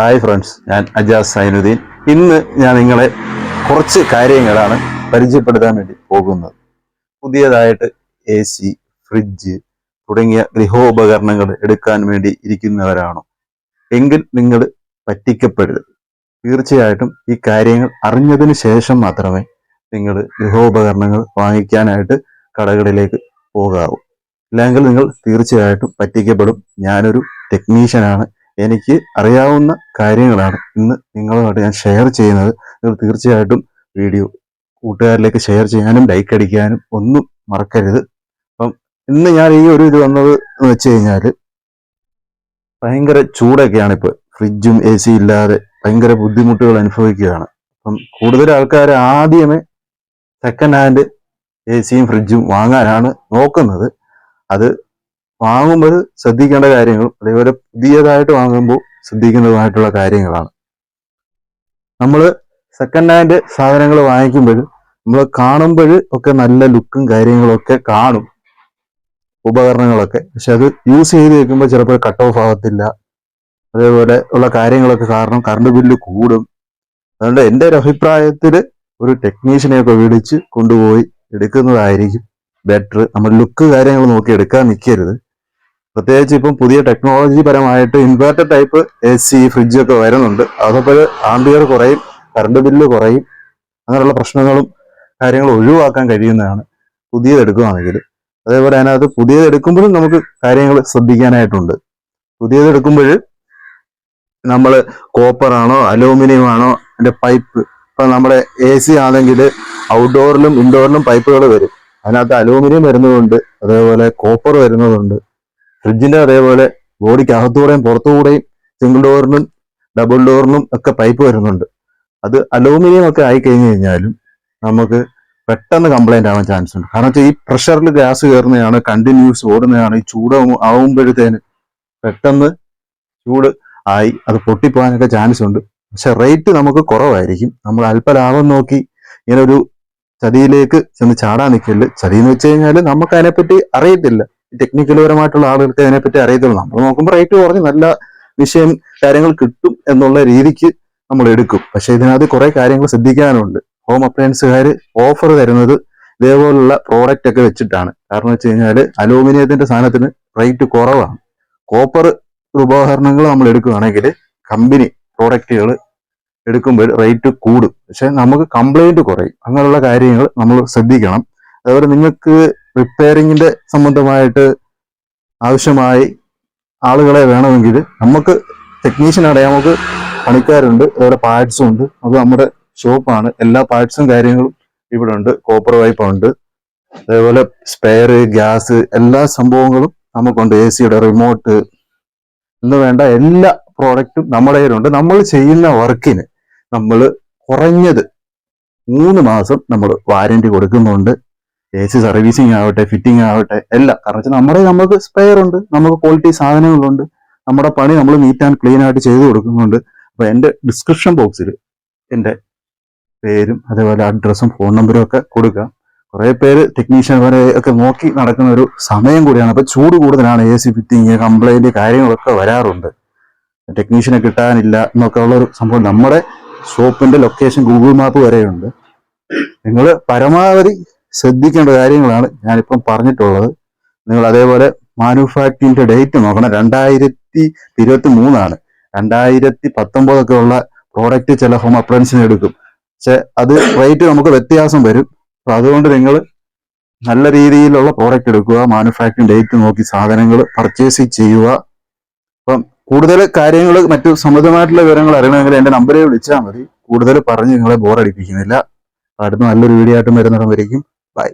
Hi friends ഞാൻ അജാസ് സൈനുദ്ദീൻ. ഇന്ന് ഞാൻ നിങ്ങളെ കുറച്ച് കാര്യങ്ങളാണ് പരിചയപ്പെടുത്താൻ വേണ്ടി പോകുന്നത്. പുതിയതായിട്ട് എ സി ഫ്രിഡ്ജ് തുടങ്ങിയ ഗൃഹോപകരണങ്ങൾ എടുക്കാൻ വേണ്ടി ഇരിക്കുന്നവരാണോ. എങ്കിൽ നിങ്ങൾ പറ്റിക്കപ്പെടരുത്. തീർച്ചയായിട്ടും ഈ കാര്യങ്ങൾ അറിഞ്ഞതിന് ശേഷം മാത്രമേ നിങ്ങൾ ഗൃഹോപകരണങ്ങൾ വാങ്ങിക്കാനായിട്ട് കടകളിലേക്ക് പോകാവൂ. അല്ലെങ്കിൽ നിങ്ങൾ തീർച്ചയായിട്ടും പറ്റിക്കപ്പെടും. ഞാനൊരു ടെക്നീഷ്യനാണ് എനിക്ക് അറിയാവുന്ന കാര്യങ്ങളാണ് ഇന്ന് നിങ്ങളുമായിട്ട് ഞാൻ ഷെയർ ചെയ്യുന്നത്. നിങ്ങൾ തീർച്ചയായിട്ടും വീഡിയോ കൂട്ടുകാരിലേക്ക് ഷെയർ ചെയ്യാനും ലൈക്ക് അടിക്കാനും ഒന്നും മറക്കരുത്. അപ്പം ഇന്ന് ഞാൻ ഈ ഒരു ഇത് വന്നത് എന്ന് വെച്ച് കഴിഞ്ഞാൽ ഭയങ്കര ചൂടൊക്കെയാണ് ഇപ്പോൾ ഫ്രിഡ്ജും എ സി ഇല്ലാതെ ഭയങ്കര ബുദ്ധിമുട്ടുകൾ അനുഭവിക്കുകയാണ്. അപ്പം കൂടുതൽ ആൾക്കാർ ആദ്യമേ സെക്കൻഡ് ഹാൻഡ് എ സിയും ഫ്രിഡ്ജും വാങ്ങാനാണ് നോക്കുന്നത്. അത് വാങ്ങുമ്പോൾ ശ്രദ്ധിക്കേണ്ട കാര്യങ്ങളും അതേപോലെ പുതിയതായിട്ട് വാങ്ങുമ്പോൾ ശ്രദ്ധിക്കുന്നതുമായിട്ടുള്ള കാര്യങ്ങളാണ്. നമ്മൾ സെക്കൻഡ് ഹാൻഡ് സാധനങ്ങൾ വാങ്ങിക്കുമ്പോൾ നമ്മൾ കാണുമ്പോൾ ഒക്കെ നല്ല ലുക്കും കാര്യങ്ങളൊക്കെ കാണും. ഉപകരണങ്ങളൊക്കെ. പക്ഷെ അത് യൂസ് ചെയ്ത് വെക്കുമ്പോൾ ചിലപ്പോൾ കട്ട് ഓഫ് ആകത്തില്ല അതേപോലെ ഉള്ള കാര്യങ്ങളൊക്കെ കാരണം കറണ്ട് ബില്ല് കൂടും. അതുകൊണ്ട് എന്റെ ഒരു അഭിപ്രായത്തിൽ ഒരു ടെക്നീഷ്യനെയൊക്കെ വിളിച്ച് കൊണ്ടുപോയി എടുക്കുന്നതായിരിക്കും ബെറ്റർ നമ്മൾ ലുക്ക് കാര്യങ്ങൾ നോക്കി എടുക്കാൻ നിൽക്കരുത്. പ്രത്യേകിച്ച് ഇപ്പം പുതിയ ടെക്നോളജി പരമായിട്ട് ഇൻവേർട്ടർ ടൈപ്പ് എ സി ഫ്രിഡ്ജൊക്കെ വരുന്നുണ്ട്. അതപ്പോൾ ആംബിയർ കുറയും കറണ്ട് ബില്ല് കുറയും. അങ്ങനെയുള്ള പ്രശ്നങ്ങളും കാര്യങ്ങളും ഒഴിവാക്കാൻ കഴിയുന്നതാണ് പുതിയതെടുക്കുകയാണെങ്കിൽ. അതേപോലെ അതിനകത്ത് പുതിയത് എടുക്കുമ്പോഴും നമുക്ക് കാര്യങ്ങൾ ശ്രദ്ധിക്കാനായിട്ടുണ്ട്. പുതിയത് എടുക്കുമ്പോൾ നമ്മൾ കോപ്പർ ആണോ അലൂമിനിയം ആണോ അതിന്റെ പൈപ്പ് ഇപ്പം നമ്മുടെ എ സി ആണെങ്കിൽ ഔട്ട്ഡോറിലും ഇൻഡോറിലും പൈപ്പുകൾ വരും. അതിനകത്ത് അലൂമിനിയം വരുന്നതുണ്ട് അതേപോലെ കോപ്പർ വരുന്നതുണ്ട് ഫ്രിഡ്ജിന്റെ അതേപോലെ ബോഡിക്ക് അകത്തൂടെയും പുറത്തുകൂടെയും സിംഗിൾ ഡോറിനും ഡബിൾ ഡോറിനും ഒക്കെ പൈപ്പ് വരുന്നുണ്ട്. അത് അലൂമിനിയം ഒക്കെ ആയി കഴിഞ്ഞു കഴിഞ്ഞാലും നമുക്ക് പെട്ടെന്ന് കംപ്ലൈന്റ് ആവാൻ ചാൻസ് ഉണ്ട്. കാരണം വെച്ചാൽ ഈ പ്രഷറിൽ ഗ്യാസ് കയറുന്നതാണ് കണ്ടിന്യൂസ് ഓടുന്നതാണ് ഈ ചൂട് ആവുമ്പോഴത്തേന് പെട്ടെന്ന് ചൂട് ആയി അത് പൊട്ടിപ്പോകാനൊക്കെ ചാൻസ് ഉണ്ട്. പക്ഷെ റേറ്റ് നമുക്ക് കുറവായിരിക്കും. നമ്മൾ അല്പ ലാഭം നോക്കി ഇങ്ങനെ ഒരു ചതിയിലേക്ക് ചെന്ന് ചാടാൻ നിൽക്കൽ ചതി എന്ന് വെച്ച് കഴിഞ്ഞാൽ നമുക്ക് അതിനെപ്പറ്റി അറിയത്തില്ല. ടെക്നിക്കൽ പരമായിട്ടുള്ള ആളുകൾക്ക് അതിനെപ്പറ്റി അറിയത്തുള്ളൂ നമ്മൾ നോക്കുമ്പോൾ റേറ്റ് കുറഞ്ഞ് നല്ല വിഷയം കാര്യങ്ങൾ കിട്ടും എന്നുള്ള രീതിക്ക് നമ്മൾ എടുക്കും. പക്ഷെ ഇതിനകത്ത് കുറേ കാര്യങ്ങൾ ശ്രദ്ധിക്കാനുണ്ട്. ഹോം അപ്ലയൻസുകാർ ഓഫർ തരുന്നത് ഇതേപോലുള്ള പ്രോഡക്റ്റ് ഒക്കെ വെച്ചിട്ടാണ്. കാരണം വെച്ച് കഴിഞ്ഞാൽ അലൂമിനിയത്തിന്റെ സാധനത്തിന് റേറ്റ് കുറവാണ്. കോപ്പർ ഉപകരണങ്ങൾ നമ്മൾ എടുക്കുകയാണെങ്കിൽ കമ്പനി പ്രോഡക്റ്റുകൾ എടുക്കുമ്പോൾ റേറ്റ് കൂടും. പക്ഷെ നമുക്ക് കംപ്ലൈന്റ് കുറയും. അങ്ങനെയുള്ള കാര്യങ്ങൾ നമ്മൾ ശ്രദ്ധിക്കണം. അതുപോലെ നിങ്ങൾക്ക് റിപ്പയറിങ്ങിന്റെ സംബന്ധമായിട്ട് ആവശ്യമായി ആളുകളെ വേണമെങ്കിൽ നമുക്ക് ടെക്നീഷ്യൻ അറിയാം നമുക്ക് പണിക്കാരുണ്ട് അതുപോലെ പാർട്സും ഉണ്ട്. അത് നമ്മുടെ ഷോപ്പാണ് എല്ലാ പാർട്സും കാര്യങ്ങളും ഇവിടെ ഉണ്ട്. കോപ്പർ വൈപ്പ് ഉണ്ട്. അതേപോലെ സ്പെയർ ഗ്യാസ് എല്ലാ സംഭവങ്ങളും നമുക്കുണ്ട്. എ സിയുടെ റിമോട്ട് എന്ന് വേണ്ട. എല്ലാ പ്രോഡക്റ്റും നമ്മുടെ കയ്യിലുണ്ട്. നമ്മൾ ചെയ്യുന്ന വർക്കിന് നമ്മൾ കുറഞ്ഞത് മൂന്ന് മാസം നമ്മൾ വാരണ്ടി കൊടുക്കുന്നുണ്ട്. എ സി സർവീസിങ് ആവട്ടെ ഫിറ്റിംഗ് ആവട്ടെ എല്ലാം. കാരണം വെച്ചാൽ നമ്മുടെ നമുക്ക് സ്പെയർ ഉണ്ട് നമുക്ക് ക്വാളിറ്റി സാധനങ്ങളുണ്ട്. നമ്മുടെ പണി നമ്മൾ നീറ്റ് ആൻഡ് ക്ലീൻ ആയിട്ട് ചെയ്ത് കൊടുക്കുന്നുണ്ട്. അപ്പൊ എന്റെ ഡിസ്ക്രിപ്ഷൻ ബോക്സിൽ എന്റെ പേരും അതേപോലെ അഡ്രസ്സും ഫോൺ നമ്പറും ഒക്കെ കൊടുക്കുക കുറെ പേര് ടെക്നീഷ്യൻ വരെ ഒക്കെ നോക്കി നടക്കുന്ന ഒരു സമയം കൂടിയാണ്. അപ്പൊ ചൂട് കൂടുതലാണ് എ സി ഫിറ്റിങ് കംപ്ലൈന്റ് കാര്യങ്ങളൊക്കെ വരാറുണ്ട്. ടെക്നീഷ്യനെ കിട്ടാനില്ല എന്നൊക്കെ ഉള്ള ഒരു സംഭവം നമ്മുടെ ഷോപ്പിന്റെ ലൊക്കേഷൻ ഗൂഗിൾ മാപ്പ് വരെയുണ്ട്. നിങ്ങൾ പരമാവധി ശ്രദ്ധിക്കേണ്ട കാര്യങ്ങളാണ് ഞാനിപ്പം പറഞ്ഞിട്ടുള്ളത്. നിങ്ങൾ അതേപോലെ മാനുഫാക്ചറിന്റെ ഡേറ്റ് നോക്കണം. രണ്ടായിരത്തി ഇരുപത്തി മൂന്നാണ് രണ്ടായിരത്തി പത്തൊമ്പതൊക്കെ ഉള്ള പ്രോഡക്റ്റ് ചില ഹോം അപ്ലയൻസിന് എടുക്കും. പക്ഷെ അത് റേറ്റ് നമുക്ക് വ്യത്യാസം വരും. അപ്പൊ അതുകൊണ്ട് നിങ്ങൾ നല്ല രീതിയിലുള്ള പ്രോഡക്റ്റ് എടുക്കുക മാനുഫാക്ചറിങ് ഡേറ്റ് നോക്കി സാധനങ്ങൾ പർച്ചേസ് ചെയ്യുക. അപ്പം കൂടുതൽ കാര്യങ്ങൾ മറ്റു സമൃദ്ധമായിട്ടുള്ള വിവരങ്ങൾ അറിയണമെങ്കിൽ എന്റെ നമ്പറെ വിളിച്ചാൽ മതി. കൂടുതൽ പറഞ്ഞ് നിങ്ങളെ ബോറടിപ്പിക്കുന്നില്ല. അടുത്ത നല്ലൊരു വീഡിയോ ആയിട്ടും വരുന്നിടം വരയ്ക്കും Bye.